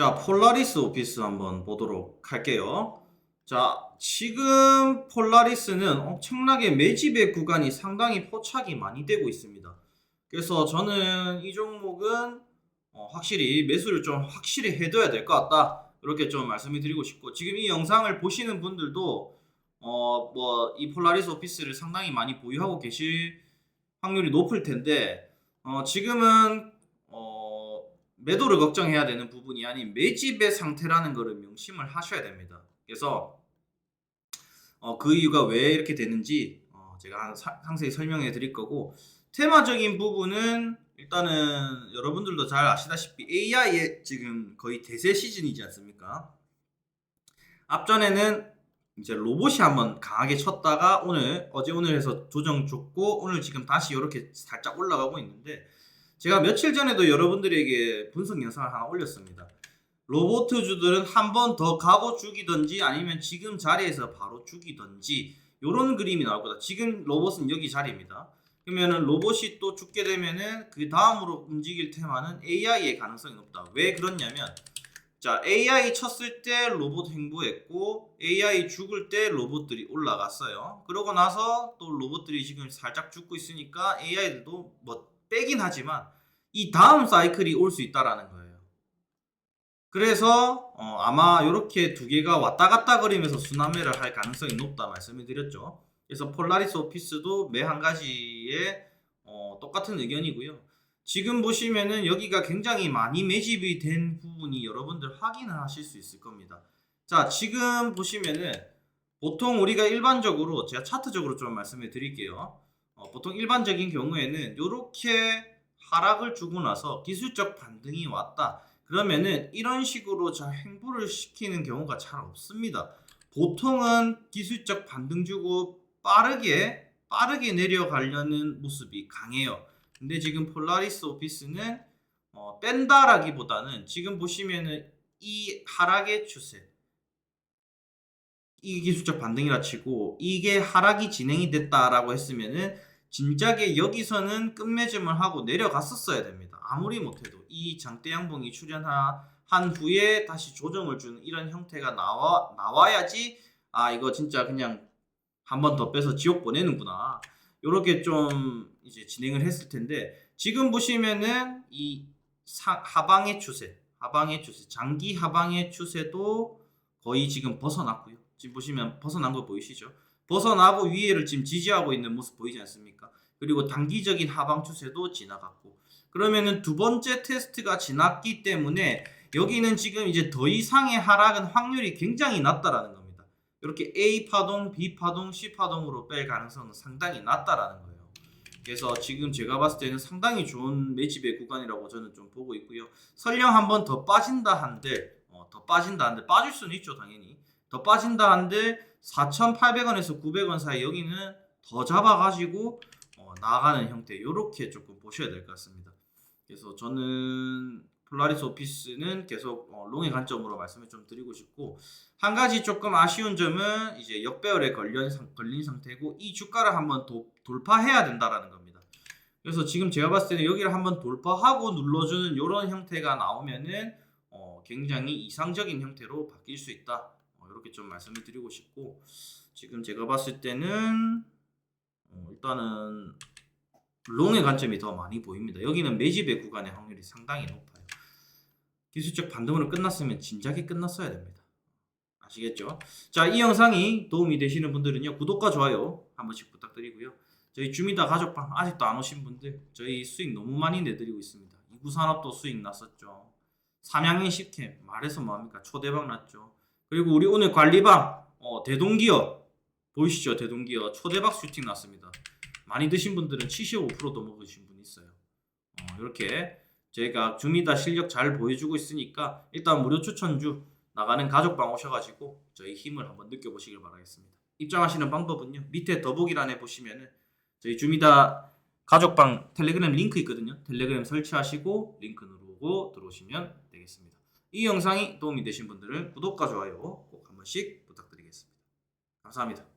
자, 폴라리스 오피스 한번 보도록 할게요. 자, 지금 폴라리스는 엄청나게 매집의 구간이 상당히 포착이 많이 되고 있습니다. 그래서 저는 이 종목은 어, 확실히 매수를 좀 확실히 해둬야 될 것 같다. 이렇게 좀 말씀을 드리고 싶고 지금 이 영상을 보시는 분들도 어 뭐 이 폴라리스 오피스를 상당히 많이 보유하고 계실 확률이 높을 텐데 어 지금은 어 매도를 걱정해야 되는 부분이 아닌 매집의 상태라는 것을 명심을 하셔야 됩니다. 그래서 어, 그 이유가 왜 이렇게 되는지 어, 제가 사- 상세히 설명해 드릴 거고 테마적인 부분은 일단은 여러분들도 잘 아시다시피 AI의 지금 거의 대세 시즌이지 않습니까? 앞전에는 이제 로봇이 한번 강하게 쳤다가 오늘 어제 오늘 해서 조정 줬고 오늘 지금 다시 이렇게 살짝 올라가고 있는데 제가 며칠 전에도 여러분들에게 분석 영상을 하나 올렸습니다. 로보트주들은 한 번 더 가고 죽이든지 아니면 지금 자리에서 바로 죽이든지 요런 그림이 나올 거다. 지금 로봇은 여기 자리입니다. 그러면은 로봇이 또 죽게 되면은 그 다음으로 움직일 테마는 AI의 가능성이 높다. 왜 그렇냐면 자 AI 쳤을 때 로봇 행보했고 AI 죽을 때 로봇들이 올라갔어요. 그러고 나서 또 로봇들이 지금 살짝 죽고 있으니까 AI들도 뭐 빼긴 하지만 이 다음 사이클이 올 수 있다라는 거예요. 그래서 어, 아마 이렇게 두 개가 왔다 갔다 거리면서 순환매를 할 가능성이 높다 말씀을 드렸죠. 그래서 폴라리스 오피스도 매 한 가지에 어, 똑같은 의견이고요. 지금 보시면은 여기가 굉장히 많이 매집이 된 부분이 여러분들 확인을 하실 수 있을 겁니다. 자, 지금 보시면은 보통 우리가 일반적으로 제가 차트적으로 좀 말씀을 드릴게요. 어, 보통 일반적인 경우에는 이렇게 하락을 주고 나서 기술적 반등이 왔다. 그러면은 이런 식으로 잘 행보를 시키는 경우가 잘 없습니다. 보통은 기술적 반등 주고 빠르게 빠르게 내려가려는 모습이 강해요. 근데 지금 폴라리스 오피스는 어, 뺀다라기보다는 지금 보시면은 이 하락의 추세 이 기술적 반등이라 치고 이게 하락이 진행이 됐다라고 했으면은 진작에 여기서는 끝맺음을 하고 내려갔었어야 됩니다. 아무리 못해도 이 장대 양봉이 출현한 후에 다시 조정을 주는 이런 형태가 나와 나와야지 아 이거 진짜 그냥 한 번 더 빼서 지옥 보내는구나. 요렇게 좀 이제 진행을 했을 텐데 지금 보시면은 이 사- 하방의 추세, 하방의 추세, 장기 하방의 추세도 거의 지금 벗어났고요. 지금 보시면 벗어난 거 보이시죠? 벗어나고 위에를 지금 지지하고 있는 모습 보이지 않습니까? 그리고 단기적인 하방 추세도 지나갔고 그러면은 두 번째 테스트가 지났기 때문에 여기는 지금 이제 더 이상의 하락은 확률이 굉장히 낮다라는 겁니다. 이렇게 A 파동, B 파동, C 파동으로 뺄 가능성은 상당히 낮다라는 거예요. 그래서 지금 제가 봤을 때는 상당히 좋은 매집의 구간이라고 저는 좀 보고 있고요. 설령 한 번 더 빠진다 한들 어, 더 빠진다 한들 빠질 수는 있죠 당연히 더 빠진다 한들 4,800원에서 900원 사이 여기는 더 잡아가지고 어, 나가는 형태 이렇게 조금 보셔야 될 것 같습니다. 그래서 저는 폴라리스 오피스는 계속 어, 롱의 관점으로 말씀을 좀 드리고 싶고 한 가지 조금 아쉬운 점은 이제 역배열에 걸린, 상, 걸린 상태고 이 주가를 한번 도, 돌파해야 된다라는 겁니다. 그래서 지금 제가 봤을 때는 여기를 한번 돌파하고 눌러주는 이런 형태가 나오면은 어, 굉장히 이상적인 형태로 바뀔 수 있다. 어, 이렇게 좀 말씀을 드리고 싶고 지금 제가 봤을 때는 어, 일단은 롱의 관점이 더 많이 보입니다. 여기는 매집의 구간의 확률이 상당히 높아요. 기술적 반등으로 끝났으면 진작에 끝났어야 됩니다. 아시겠죠? 자, 이 영상이 도움이 되시는 분들은요, 구독과 좋아요 한 번씩 부탁드리고요. 저희 주미다 가족방 아직도 안 오신 분들, 저희 수익 너무 많이 내드리고 있습니다. 이구산업도 수익 났었죠. 삼양인 10캠 말해서 뭐합니까? 초대박 났죠. 그리고 우리 오늘 관리방 어, 대동기업 보이시죠? 대동기업 초대박 슈팅 났습니다. 많이 드신 분들은 75%도 먹으신 분 있어요. 어, 이렇게 저희가 주미다 실력 잘 보여주고 있으니까 일단 무료 추천주 나가는 가족방 오셔가지고 저희 힘을 한번 느껴보시길 바라겠습니다. 입장하시는 방법은요 밑에 더보기란에 보시면은 저희 주미다 가족방 텔레그램 링크 있거든요. 텔레그램 설치하시고 링크 누르고 들어오시면 되겠습니다. 이 영상이 도움이 되신 분들은 구독과 좋아요 꼭 한 번씩 부탁드리겠습니다. 감사합니다.